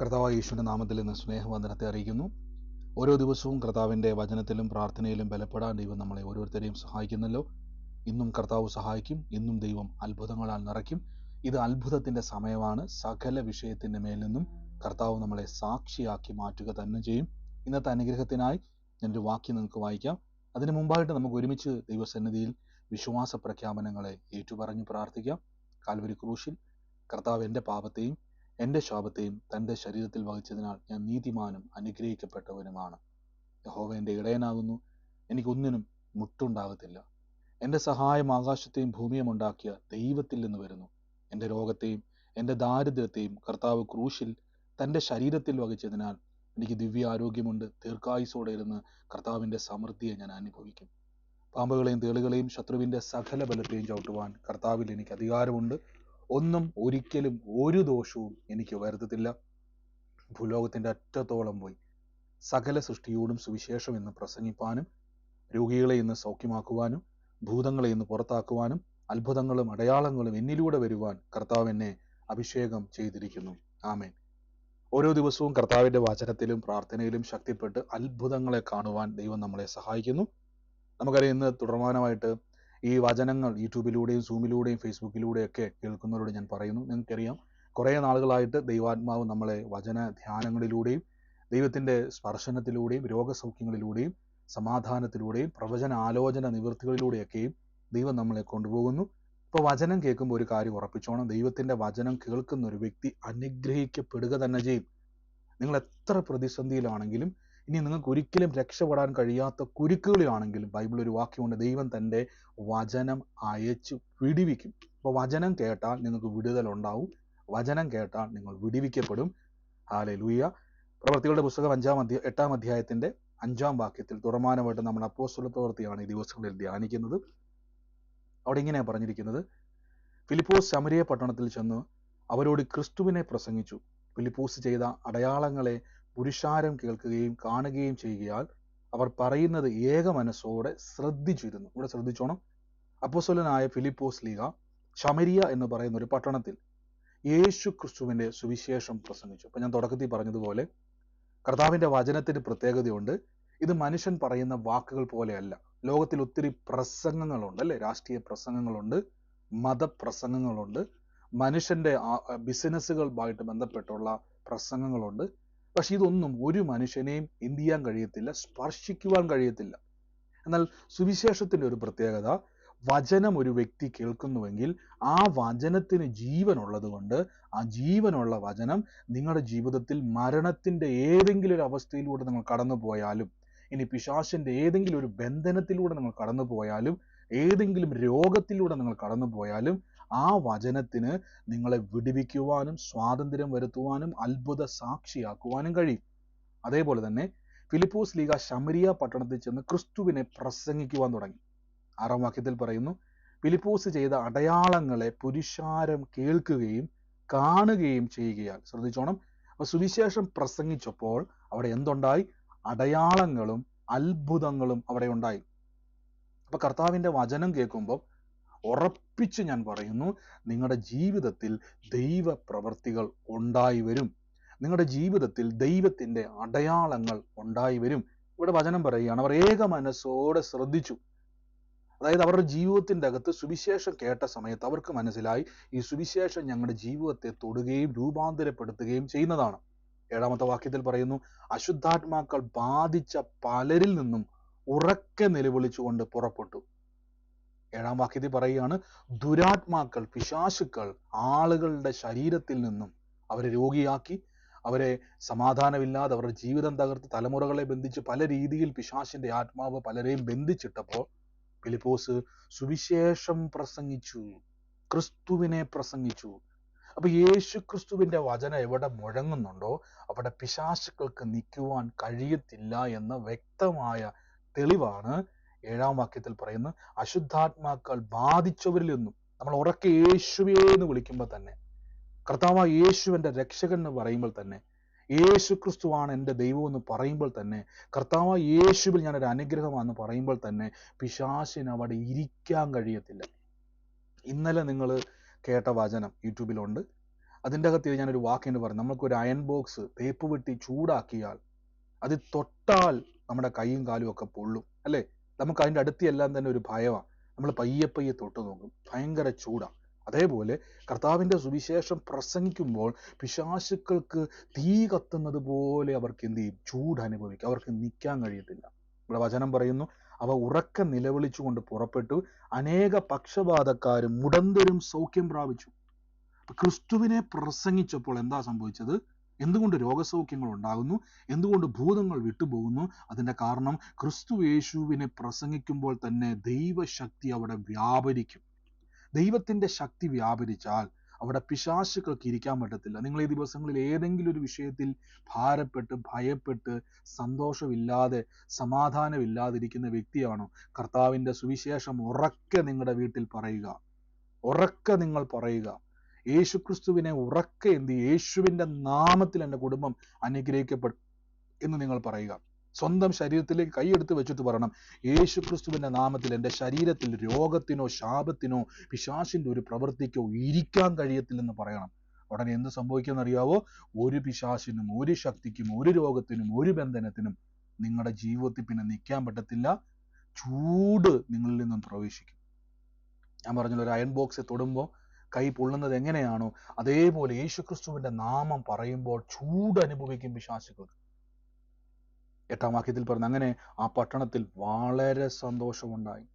കർത്താവായ യേശുവിന്റെ നാമത്തിൽ നിന്ന് സ്നേഹവന്ദനത്തെ അറിയിക്കുന്നു. ഓരോ ദിവസവും കർത്താവിന്റെ വചനത്തിലും പ്രാർത്ഥനയിലും ബലപ്പെടാൻ ദൈവം നമ്മളെ ഓരോരുത്തരെയും സഹായിക്കുന്നല്ലോ. ഇന്നും കർത്താവ് സഹായിക്കും ഇന്നും ദൈവം അത്ഭുതങ്ങളാൽ നിറയ്ക്കും. ഇത് അത്ഭുതത്തിന്റെ സമയമാണ്. സകല വിഷയത്തിന്റെ മേൽ നിന്നും കർത്താവ് നമ്മളെ സാക്ഷിയാക്കി മാറ്റുക തന്നെ ചെയ്യും. ഇന്നത്തെ അനുഗ്രഹത്തിനായി ഞാനൊരു വാക്യം നിങ്ങൾക്ക് വായിക്കാം. അതിനു മുമ്പായിട്ട് നമുക്ക് ഒരുമിച്ച് ദൈവസന്നിധിയിൽ വിശ്വാസ പ്രഖ്യാപനങ്ങളെ ഏറ്റുപറഞ്ഞ് പ്രാർത്ഥിക്കാം. കാൽവരി ക്രൂശിൽ കർത്താവ് എന്റെ പാപത്തെയും എന്റെ ശാപത്തെയും തന്റെ ശരീരത്തിൽ വഹിച്ചതിനാൽ ഞാൻ നീതിമാനും അനുഗ്രഹിക്കപ്പെട്ടവനുമാണ്. യഹോവ എന്റെ ഇടയനാകുന്നു. എനിക്കൊന്നിനും മുട്ടുണ്ടാകത്തില്ല. എന്റെ സഹായം ആകാശത്തെയും ഭൂമിയും ഉണ്ടാക്കിയ ദൈവത്തിൽ നിന്ന് വരുന്നു. എന്റെ രോഗത്തെയും എന്റെ ദാരിദ്ര്യത്തെയും കർത്താവ് ക്രൂശിൽ തന്റെ ശരീരത്തിൽ വഹിച്ചതിനാൽ എനിക്ക് ദിവ്യ ആരോഗ്യമുണ്ട് ദീർഘായുസോടെ ഇരുന്ന് കർത്താവിന്റെ സമൃദ്ധിയെ ഞാൻ അനുഭവിക്കും. പാമ്പുകളെയും തേളുകളെയും ശത്രുവിന്റെ സകല ബലത്തെയും ചവിട്ടുവാൻ കർത്താവിൽ എനിക്ക് അധികാരമുണ്ട്. ഒന്നും ഒരിക്കലും ഒരു ദോഷവും എനിക്ക് വരുത്തത്തില്ല. ഭൂലോകത്തിന്റെ അറ്റത്തോളം പോയി. സകല സൃഷ്ടിയോടും സുവിശേഷം എന്ന് പ്രസംഗിപ്പാനും രോഗികളെ ഇന്ന് സൗഖ്യമാക്കുവാനും ഭൂതങ്ങളെ ഇന്ന് പുറത്താക്കുവാനും അത്ഭുതങ്ങളും അടയാളങ്ങളും എന്നിലൂടെ വരുവാൻ കർത്താവ് എന്നെ അഭിഷേകം ചെയ്തിരിക്കുന്നു. ആമേൻ. ഓരോ ദിവസവും കർത്താവിന്റെ വചനത്തിലും പ്രാർത്ഥനയിലും ശക്തിപ്പെട്ട് അത്ഭുതങ്ങളെ കാണുവാൻ ദൈവം നമ്മളെ സഹായിക്കുന്നു. നമുക്കറിയാം ഇന്ന് തുടർമാനമായിട്ട് ഈ വചനങ്ങൾ യൂട്യൂബിലൂടെയും സൂമിലൂടെയും ഫേസ്ബുക്കിലൂടെയും ഒക്കെ കേൾക്കുന്നവരോട് ഞാൻ പറയുന്നു. നിങ്ങൾക്കറിയാം കുറേ നാളുകളായിട്ട് ദൈവാത്മാവ് നമ്മളെ വചന ധ്യാനങ്ങളിലൂടെയും ദൈവത്തിന്റെ സ്പർശനത്തിലൂടെയും രോഗസൗഖ്യങ്ങളിലൂടെയും സമാധാനത്തിലൂടെയും പ്രവചന ആലോചന നിവൃത്തികളിലൂടെയൊക്കെയും ദൈവം നമ്മളെ കൊണ്ടുപോകുന്നു. ഇപ്പോൾ വചനം കേൾക്കുമ്പോൾ ഒരു കാര്യം ഉറപ്പിച്ചോണം. ദൈവത്തിന്റെ വചനം കേൾക്കുന്ന ഒരു വ്യക്തി അനുഗ്രഹിക്കപ്പെടുക തന്നെ ചെയ്യും. നിങ്ങൾ എത്ര പ്രതിസന്ധിയിലാണെങ്കിലും ഇനി നിങ്ങൾക്ക് ഒരിക്കലും രക്ഷപ്പെടാൻ കഴിയാത്ത കുരുക്കുകളിലാണെങ്കിലും ബൈബിൾ ഒരു വാക്യമുണ്ട് ദൈവം തന്റെ വചനം അയച്ചു വിടിവിക്കും. അപ്പോൾ വചനം കേട്ടാൽ നിങ്ങൾക്ക് വിടുതൽ ഉണ്ടാവും. വചനം കേട്ടാൽ നിങ്ങൾ വിടിവിക്കപ്പെടും. ഹാലെ ലൂയ പ്രവർത്തികളുടെ പുസ്തകം അഞ്ചാം അധ്യ എട്ടാം അധ്യായത്തിന്റെ അഞ്ചാം വാക്യത്തിൽ തുറമാനമായിട്ട് നമ്മൾ അപ്പോസ്റ്റുള്ള പ്രവൃത്തിയാണ് ഈ ദിവസങ്ങളിൽ ധ്യാനിക്കുന്നത്. അവിടെ ഇങ്ങനെയാണ് പറഞ്ഞിരിക്കുന്നത് ഫിലിപ്പോസ് ശമരിയ പട്ടണത്തിൽ ചെന്ന് അവരോട് ക്രിസ്തുവിനെ പ്രസംഗിച്ചു. ഫിലിപ്പോസ് ചെയ്ത അടയാളങ്ങളെ പുരുഷാരം കേൾക്കുകയും കാണുകയും ചെയ്യുകയാൽ അവർ പറയുന്നത് ഏക മനസ്സോടെ ശ്രദ്ധിച്ചിരുന്നു. ഇവിടെ ശ്രദ്ധിച്ചോണം. അപ്പോസ്വലനായ ഫിലിപ്പോസ് ലീഗ ശമരിയ എന്ന് പറയുന്ന ഒരു പട്ടണത്തിൽ യേശു ക്രിസ്തുവിന്റെ സുവിശേഷം പ്രസംഗിച്ചു. അപ്പൊ ഞാൻ തുടക്കത്തിൽ പറഞ്ഞതുപോലെ കർത്താവിന്റെ വചനത്തിന് പ്രത്യേകതയുണ്ട്. ഇത് മനുഷ്യൻ പറയുന്ന വാക്കുകൾ പോലെയല്ല. ലോകത്തിൽ ഒത്തിരി പ്രസംഗങ്ങളുണ്ട് അല്ലെ? രാഷ്ട്രീയ പ്രസംഗങ്ങളുണ്ട് മതപ്രസംഗങ്ങളുണ്ട് മനുഷ്യന്റെ ബിസിനസ്സുകളുമായിട്ട് ബന്ധപ്പെട്ടുള്ള പ്രസംഗങ്ങളുണ്ട്. പക്ഷെ ഇതൊന്നും ഒരു മനുഷ്യനെയും എന്ത് ചെയ്യാൻ കഴിയത്തില്ല സ്പർശിക്കുവാൻ കഴിയത്തില്ല. എന്നാൽ സുവിശേഷത്തിന്റെ ഒരു പ്രത്യേകത വചനം ഒരു വ്യക്തി കേൾക്കുന്നുവെങ്കിൽ ആ വചനത്തിന് ജീവനുള്ളത് കൊണ്ട് ആ ജീവനുള്ള വചനം നിങ്ങളുടെ ജീവിതത്തിൽ മരണത്തിന്റെ ഏതെങ്കിലും ഒരു അവസ്ഥയിലൂടെ നിങ്ങൾ കടന്നു പോയാലും ഇനി പിശാശിന്റെ ഏതെങ്കിലും ഒരു ബന്ധനത്തിലൂടെ നിങ്ങൾ കടന്നു പോയാലും ഏതെങ്കിലും രോഗത്തിലൂടെ നിങ്ങൾ കടന്നു പോയാലും ആ വചനത്തിന് നിങ്ങളെ വിടിവിക്കുവാനും സ്വാതന്ത്ര്യം വരുത്തുവാനും അത്ഭുത സാക്ഷിയാക്കുവാനും കഴിയും. അതേപോലെ തന്നെ ഫിലിപ്പോസ് ലീഗ ശമരിയ പട്ടണത്തിൽ ചെന്ന് ക്രിസ്തുവിനെ പ്രസംഗിക്കുവാൻ തുടങ്ങി. ആറാം വാക്യത്തിൽ പറയുന്നു ഫിലിപ്പോസ് ചെയ്ത അടയാളങ്ങളെ പുരുഷാരം കേൾക്കുകയും കാണുകയും ചെയ്യുകയാൽ ശ്രദ്ധിച്ചോണം. അപ്പൊ സുവിശേഷം പ്രസംഗിച്ചപ്പോൾ അവിടെ എന്തുണ്ടായി? അടയാളങ്ങളും അത്ഭുതങ്ങളും അവിടെ ഉണ്ടായി. അപ്പൊ കർത്താവിന്റെ വചനം കേൾക്കുമ്പോൾ ഉറപ്പിച്ച് ഞാൻ പറയുന്നു നിങ്ങളുടെ ജീവിതത്തിൽ ദൈവ പ്രവർത്തികൾ ഉണ്ടായി വരും. നിങ്ങളുടെ ജീവിതത്തിൽ ദൈവത്തിന്റെ അടയാളങ്ങൾ ഉണ്ടായി വരും. ഇവിടെ വചനം പറയുകയാണ് അവർ ഏക മനസ്സോടെ ശ്രദ്ധിച്ചു. അതായത് അവരുടെ ജീവിതത്തിന്റെ അകത്ത് സുവിശേഷം കേട്ട സമയത്ത് അവർക്ക് മനസ്സിലായി ഈ സുവിശേഷം ഞങ്ങളുടെ ജീവിതത്തെ തൊടുകയും രൂപാന്തരപ്പെടുത്തുകയും ചെയ്യുന്നതാണ്. ഏഴാമത്തെ വാക്യത്തിൽ പറയുന്നു അശുദ്ധാത്മാക്കൾ ബാധിച്ച പലരിൽ നിന്നും ഉറക്കെ നിലവിളിച്ചുകൊണ്ട് പുറപ്പെട്ടു. ഏഴാം വാക്യത്തിൽ പറയുകയാണ് ദുരാത്മാക്കൾ പിശാശുക്കൾ ആളുകളുടെ ശരീരത്തിൽ നിന്നും അവരെ രോഗിയാക്കി അവരെ സമാധാനമില്ലാതെ അവരുടെ ജീവിതം തകർത്ത് തലമുറകളെ ബന്ധിച്ച് പല രീതിയിൽ പിശാശിന്റെ ആത്മാവ് പലരെയും ബന്ധിച്ചിട്ടപ്പോൾ ഫിലിപ്പോസ് സുവിശേഷം പ്രസംഗിച്ചു ക്രിസ്തുവിനെ പ്രസംഗിച്ചു. അപ്പൊ യേശു ക്രിസ്തുവിന്റെ വചനം എവിടെ മുഴങ്ങുന്നുണ്ടോ അവിടെ പിശാശുക്കൾക്ക് നിൽക്കുവാൻ കഴിയത്തില്ല എന്ന വ്യക്തമായ തെളിവാണ് ഏഴാം വാക്യത്തിൽ പറയുന്നു അശുദ്ധാത്മാക്കൾ ബാധിച്ചവരിൽ നിന്നും നമ്മൾ ഉറക്കെ യേശുവേ എന്ന് വിളിക്കുമ്പോൾ തന്നെ കർത്താവ് യേശുവിന്റെ രക്ഷകൻ എന്ന് പറയുമ്പോൾ തന്നെ യേശു ക്രിസ്തുവാണ് എന്റെ ദൈവം എന്ന് പറയുമ്പോൾ തന്നെ കർത്താവ് യേശുവിൽ ഞാനൊരു അനുഗ്രഹമാണെന്ന് പറയുമ്പോൾ തന്നെ പിശാശിന് അവിടെ ഇരിക്കാൻ കഴിയത്തില്ല. ഇന്നലെ നിങ്ങൾ കേട്ട വചനം യൂട്യൂബിലുണ്ട്. അതിന്റെ അകത്ത് ഞാനൊരു വാക്കിന് പറഞ്ഞു നമുക്കൊരു അയൺ ബോക്സ് തേപ്പ് വെട്ടി ചൂടാക്കിയാൽ അത് തൊട്ടാൽ നമ്മുടെ കൈയും കാലും ഒക്കെ പൊള്ളും അല്ലേ? നമുക്ക് അതിന്റെ അടുത്ത് എല്ലാം തന്നെ ഒരു ഭയമാണ്. നമ്മൾ പയ്യെ പയ്യെ തൊട്ട് നോക്കും. ഭയങ്കര ചൂടാണ് അതേപോലെ കർത്താവിന്റെ സുവിശേഷം പ്രസംഗിക്കുമ്പോൾ പിശാശുക്കൾക്ക് തീ കത്തുന്നത് പോലെ അവർക്ക് എന്ത് ചെയ്യും? ചൂട് അനുഭവിക്കും. അവർക്ക് നിൽക്കാൻ കഴിയത്തില്ല. ഇവിടെ വചനം പറയുന്നു അവ ഉറക്ക നിലവിളിച്ചുകൊണ്ട് പുറപ്പെട്ടു. അനേക പക്ഷപാതക്കാരും മുടന്തരും സൗഖ്യം പ്രാപിച്ചു. ക്രിസ്തുവിനെ പ്രസംഗിച്ചപ്പോൾ എന്താ സംഭവിച്ചത്? എന്തുകൊണ്ട് രോഗസൗഖ്യങ്ങൾ ഉണ്ടാകുന്നു? എന്തുകൊണ്ട് ഭൂതങ്ങൾ വിട്ടുപോകുന്നു? അതിന്റെ കാരണം ക്രിസ്തു യേശുവിനെ പ്രസംഗിക്കുമ്പോൾ തന്നെ ദൈവശക്തി അവിടെ വ്യാപരിക്കും. ദൈവത്തിന്റെ ശക്തി വ്യാപരിച്ചാൽ അവിടെ പിശാശുക്കൾക്ക് ഇരിക്കാൻ പറ്റത്തില്ല. നിങ്ങൾ ഈ ദിവസങ്ങളിൽ ഏതെങ്കിലും ഒരു വിഷയത്തിൽ ഭാരപ്പെട്ട് ഭയപ്പെട്ട് സന്തോഷമില്ലാതെ സമാധാനമില്ലാതിരിക്കുന്ന വ്യക്തിയാണോ? കർത്താവിന്റെ സുവിശേഷം ഉറക്കെ നിങ്ങളുടെ വീട്ടിൽ പറയുക. ഉറക്കെ നിങ്ങൾ പറയുക. യേശുക്രിസ്തുവിനെ ഉറക്കെ എന്ത് ചെയ്യും? യേശുവിന്റെ നാമത്തിൽ എന്റെ കുടുംബം അനുഗ്രഹിക്കപ്പെടും എന്ന് നിങ്ങൾ പറയുക. സ്വന്തം ശരീരത്തിലേക്ക് കൈയെടുത്ത് വെച്ചിട്ട് പറയണം. യേശുക്രിസ്തുവിന്റെ നാമത്തിൽ എന്റെ ശരീരത്തിൽ രോഗത്തിനോ ശാപത്തിനോ പിശാശിന്റെ ഒരു പ്രവൃത്തിക്കോ ഇരിക്കാൻ കഴിയത്തില്ലെന്ന് പറയണം. ഉടനെ എന്ത് സംഭവിക്കുമെന്ന് അറിയാവോ ഒരു പിശാശിനും ഒരു ശക്തിക്കും ഒരു രോഗത്തിനും ഒരു ബന്ധനത്തിനും നിങ്ങളുടെ ജീവിതത്തിൽ പിന്നെ നിൽക്കാൻ പറ്റത്തില്ല. ചൂട് നിങ്ങളിൽ നിന്നും പ്രവേശിക്കും. ഞാൻ പറഞ്ഞല്ലോ ഒരു അയൺ ബോക്സ് തൊടുമ്പോൾ കൈ പൊള്ളുന്നത് എങ്ങനെയാണോ അതേപോലെ യേശുക്രിസ്തുവിന്റെ നാമം പറയുമ്പോൾ ചൂട് അനുഭവിക്കും വിശ്വാസികൾക്ക് എട്ടാം വാക്യത്തിൽ പറഞ്ഞു അങ്ങനെ ആ പട്ടണത്തിൽ വളരെ സന്തോഷമുണ്ടായി.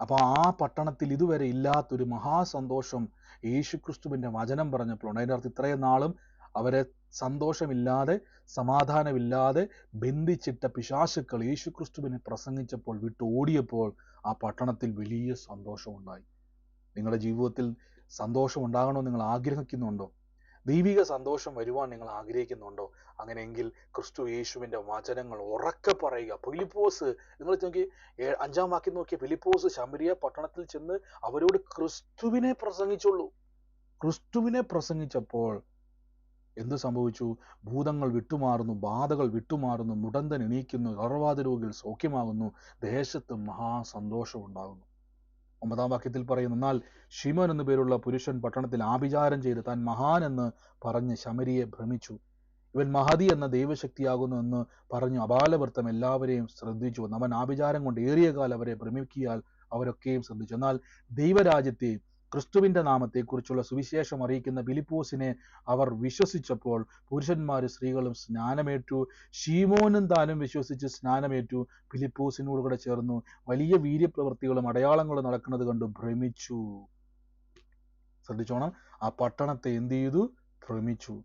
അപ്പൊ ആ പട്ടണത്തിൽ ഇതുവരെ ഇല്ലാത്തൊരു മഹാസന്തോഷം യേശുക്രിസ്തുവിന്റെ വചനം പറഞ്ഞപ്പോഴുണ്ട് അതിന്റെ അർത്ഥം ഇത്രയും നാളും അവരെ സന്തോഷമില്ലാതെ സമാധാനമില്ലാതെ ബന്ധിച്ചിട്ട പിശാശുക്കൾ യേശുക്രിസ്തുവിനെ പ്രസംഗിച്ചപ്പോൾ വിട്ട് ഓടിയപ്പോൾ ആ പട്ടണത്തിൽ വലിയ സന്തോഷമുണ്ടായി. നിങ്ങളുടെ ജീവിതത്തിൽ സന്തോഷം ഉണ്ടാകണമെന്ന് നിങ്ങൾ ആഗ്രഹിക്കുന്നുണ്ടോ? ദൈവിക സന്തോഷം വരുവാൻ നിങ്ങൾ ആഗ്രഹിക്കുന്നുണ്ടോ? അങ്ങനെയെങ്കിൽ ക്രിസ്തു യേശുവിന്റെ വചനങ്ങൾ ഉറക്കെ പറയുക. ഫിലിപ്പോസ് നിങ്ങൾ നോക്കി അഞ്ചാം വാക്യം നോക്കിയ ഫിലിപ്പോസ് ശമരിയ പട്ടണത്തിൽ ചെന്ന് അവരോട് ക്രിസ്തുവിനെ പ്രസംഗിച്ചുള്ളൂ. ക്രിസ്തുവിനെ പ്രസംഗിച്ചപ്പോൾ എന്ത് സംഭവിച്ചു? ഭൂതങ്ങൾ വിട്ടുമാറുന്നു ബാധകൾ വിട്ടുമാറുന്നു മുടന്തൻ എണീക്കുന്നു ഗർവാദ രോഗികൾ സൗഖ്യമാകുന്നു ദേശത്ത് മഹാസന്തോഷം ഉണ്ടാകുന്നു ഒമ്പതാം വാക്യത്തിൽ പറയുന്നു എന്നാൽ ഷിമോൻ എന്നു പേരുള്ള പുരുഷൻ പട്ടണത്തിൽ ആഭിചാരം ചെയ്ത് താൻ മഹാൻ എന്ന് പറഞ്ഞ് ശമരിയെ ഭ്രമിച്ചു. ഇവൻ മഹതി എന്ന ദൈവശക്തിയാകുന്നു എന്ന് പറഞ്ഞു അപാലവൃത്തം എല്ലാവരെയും ശ്രദ്ധിച്ചു. അവൻ ആഭിചാരം കൊണ്ട് ഏറിയ കാലം അവരെ ഭ്രമിക്കിയാൽ അവരൊക്കെയും ശ്രദ്ധിച്ചു. എന്നാൽ ദൈവരാജ്യത്തെ ക്രിസ്തുവിന്റെ നാമത്തെക്കുറിച്ചുള്ള സുവിശേഷം അറിയിക്കുന്ന ഫിലിപ്പോസിനെ അവർ വിശ്വസിച്ചപ്പോൾ പുരുഷന്മാരും സ്ത്രീകളും സ്നാനമേറ്റു. ഷീമോനും താനും വിശ്വസിച്ച് സ്നാനമേറ്റു. ഫിലിപ്പോസിനോട് കൂടെ ചേർന്നു വലിയ വീര്യപ്രവൃത്തികളും അടയാളങ്ങളും നടക്കുന്നത് കണ്ട് ഭ്രമിച്ചു. ശ്രദ്ധിച്ചോണം. ആ പട്ടണത്തെ എന്ത് ചെയ്തു? ഭ്രമിച്ചു.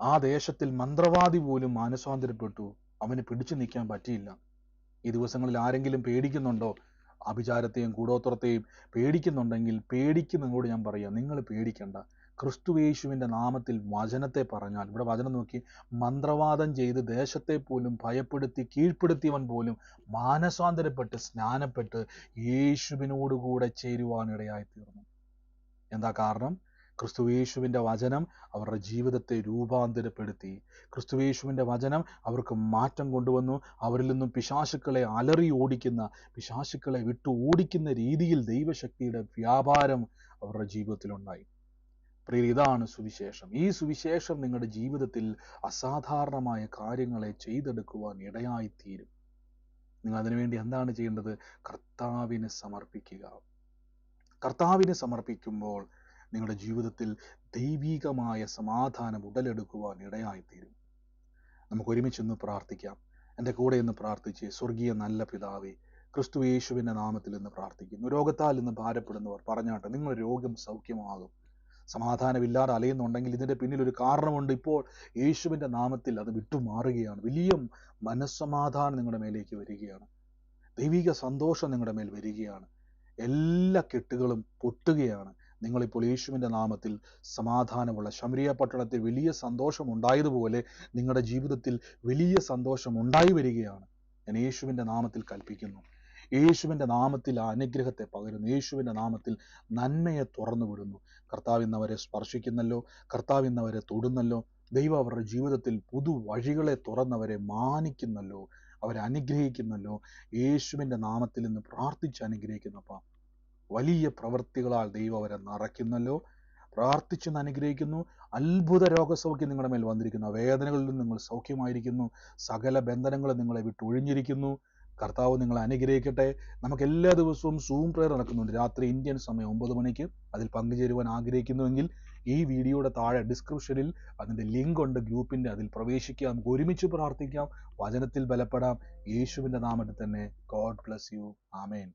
ആ ദേശത്തിൽ മന്ത്രവാദി പോലും മാനസാന്തരപ്പെട്ടു. അവന് പിടിച്ചു നിൽക്കാൻ പറ്റിയില്ല. ഈ ദിവസങ്ങളിൽ ആരെങ്കിലും പേടിക്കുന്നുണ്ടോ? അഭിചാരത്തെയും കൂടോത്രത്തെയും പേടിക്കുന്നുണ്ടെങ്കിൽ പേടിക്കുന്നതോട് ഞാൻ പറയാം നിങ്ങൾ പേടിക്കണ്ട. ക്രിസ്തുവേശുവിന്റെ നാമത്തിൽ വചനത്തെ പറഞ്ഞാൽ ഇവിടെ വചനം നോക്കി മന്ത്രവാദം ചെയ്ത് ദേശത്തെ പോലും ഭയപ്പെടുത്തി കീഴ്പ്പെടുത്തിയവൻ പോലും മാനസാന്തരപ്പെട്ട് സ്നാനപ്പെട്ട് യേശുവിനോടുകൂടെ ചേരുവാനിടയായി തീർന്നു എന്താ കാരണം? ക്രിസ്തുവേശുവിന്റെ വചനം അവരുടെ ജീവിതത്തെ രൂപാന്തരപ്പെടുത്തി. ക്രിസ്തുവേശുവിന്റെ വചനം അവർക്ക് മാറ്റം കൊണ്ടുവന്നു. അവരിൽ നിന്നും പിശാശുക്കളെ അലറി ഓടിക്കുന്ന പിശാശുക്കളെ വിട്ടു ഓടിക്കുന്ന രീതിയിൽ ദൈവശക്തിയുടെ വ്യാപാരം അവരുടെ ജീവിതത്തിലുണ്ടായി. പ്രിയ ഇതാണ് സുവിശേഷം. ഈ സുവിശേഷം നിങ്ങളുടെ ജീവിതത്തിൽ അസാധാരണമായ കാര്യങ്ങളെ ചെയ്തെടുക്കുവാൻ ഇടയായിത്തീരും. നിങ്ങൾ അതിനുവേണ്ടി എന്താണ് ചെയ്യേണ്ടത്? കർത്താവിന് സമർപ്പിക്കുക. കർത്താവിന് സമർപ്പിക്കുമ്പോൾ നിങ്ങളുടെ ജീവിതത്തിൽ ദൈവീകമായ സമാധാനം ഉടലെടുക്കുവാൻ ഇടയായിത്തീരും. നമുക്ക് ഒരുമിച്ചൊന്ന് പ്രാർത്ഥിക്കാം. എന്റെ കൂടെ ഇന്ന് പ്രാർത്ഥിച്ച് സ്വർഗീയ നല്ല പിതാവേ ക്രിസ്തു യേശുവിന്റെ നാമത്തിൽ ഇന്ന് പ്രാർത്ഥിക്കുന്നു. രോഗത്താൽ ഇന്ന് ഭാരപ്പെടുന്നവർ പറഞ്ഞാട്ടെ നിങ്ങൾ രോഗം സൗഖ്യമാകും. സമാധാനമില്ലാതെ അലയുന്നുണ്ടെങ്കിൽ ഇതിന്റെ പിന്നിൽ ഒരു കാരണമുണ്ട്. ഇപ്പോൾ യേശുവിന്റെ നാമത്തിൽ അത് വിട്ടുമാറുകയാണ്. വലിയ മനസ്സമാധാനം നിങ്ങളുടെ മേലേക്ക് വരികയാണ്. ദൈവിക സന്തോഷം നിങ്ങളുടെ മേൽ വരികയാണ്. എല്ലാ കെട്ടുകളും പൊട്ടുകയാണ്. നിങ്ങളിപ്പോൾ യേശുവിന്റെ നാമത്തിൽ സമാധാനമുള്ള ശമരിയ പട്ടണത്തിൽ വലിയ സന്തോഷം ഉണ്ടായതുപോലെ നിങ്ങളുടെ ജീവിതത്തിൽ വലിയ സന്തോഷം ഉണ്ടായി വരികയാണ്. ഞാൻ യേശുവിന്റെ നാമത്തിൽ കൽപ്പിക്കുന്നു. യേശുവിന്റെ നാമത്തിൽ ആ അനുഗ്രഹത്തെ പകരുന്നു. യേശുവിന്റെ നാമത്തിൽ നന്മയെ തുറന്നു വിടുന്നു. കർത്താവ് ഇന്നവരെ സ്പർശിക്കുന്നല്ലോ. കർത്താവ് ഇന്നവരെ തൊടുന്നല്ലോ. ദൈവം അവരുടെ ജീവിതത്തിൽ പുതു വഴികളെ തുറന്നവരെ മാനിക്കുന്നല്ലോ. അവരെ അനുഗ്രഹിക്കുന്നല്ലോ. യേശുവിന്റെ നാമത്തിൽ നിന്ന് പ്രാർത്ഥിച്ച് അനുഗ്രഹിക്കുന്നപ്പ വലിയ പ്രവൃത്തികളാൽ ദൈവം അവരെ നിറയ്ക്കുന്നല്ലോ. പ്രാർത്ഥിച്ചെന്ന് അനുഗ്രഹിക്കുന്നു. അത്ഭുത രോഗസൗഖ്യം നിങ്ങളുടെ മേൽ വന്നിരിക്കുന്നു. വേദനകളിൽ നിന്ന് നിങ്ങൾ സൗഖ്യമായിരിക്കുന്നു. സകല ബന്ധനങ്ങളും നിങ്ങളെ വിട്ട് ഒഴിഞ്ഞിരിക്കുന്നു. കർത്താവ് നിങ്ങളെ അനുഗ്രഹിക്കട്ടെ. നമുക്ക് എല്ലാ ദിവസവും സൂം പ്രയർ നടക്കുന്നുണ്ട്. രാത്രി ഇന്ത്യൻ സമയം ഒമ്പത് മണിക്ക് അതിൽ പങ്കുചേരുവാൻ ആഗ്രഹിക്കുന്നുവെങ്കിൽ ഈ വീഡിയോയുടെ താഴെ ഡിസ്ക്രിപ്ഷനിൽ അതിന്റെ ലിങ്ക് ഉണ്ട്. ഗ്രൂപ്പിന്റെ അതിൽ പ്രവേശിക്കാം നമുക്ക് ഒരുമിച്ച് പ്രാർത്ഥിക്കാം. വചനത്തിൽ ബലപ്പെടാം. യേശുവിന്റെ നാമത്തിൽ തന്നെ ഗോഡ് ബ്ലസ് യു ആമേൻ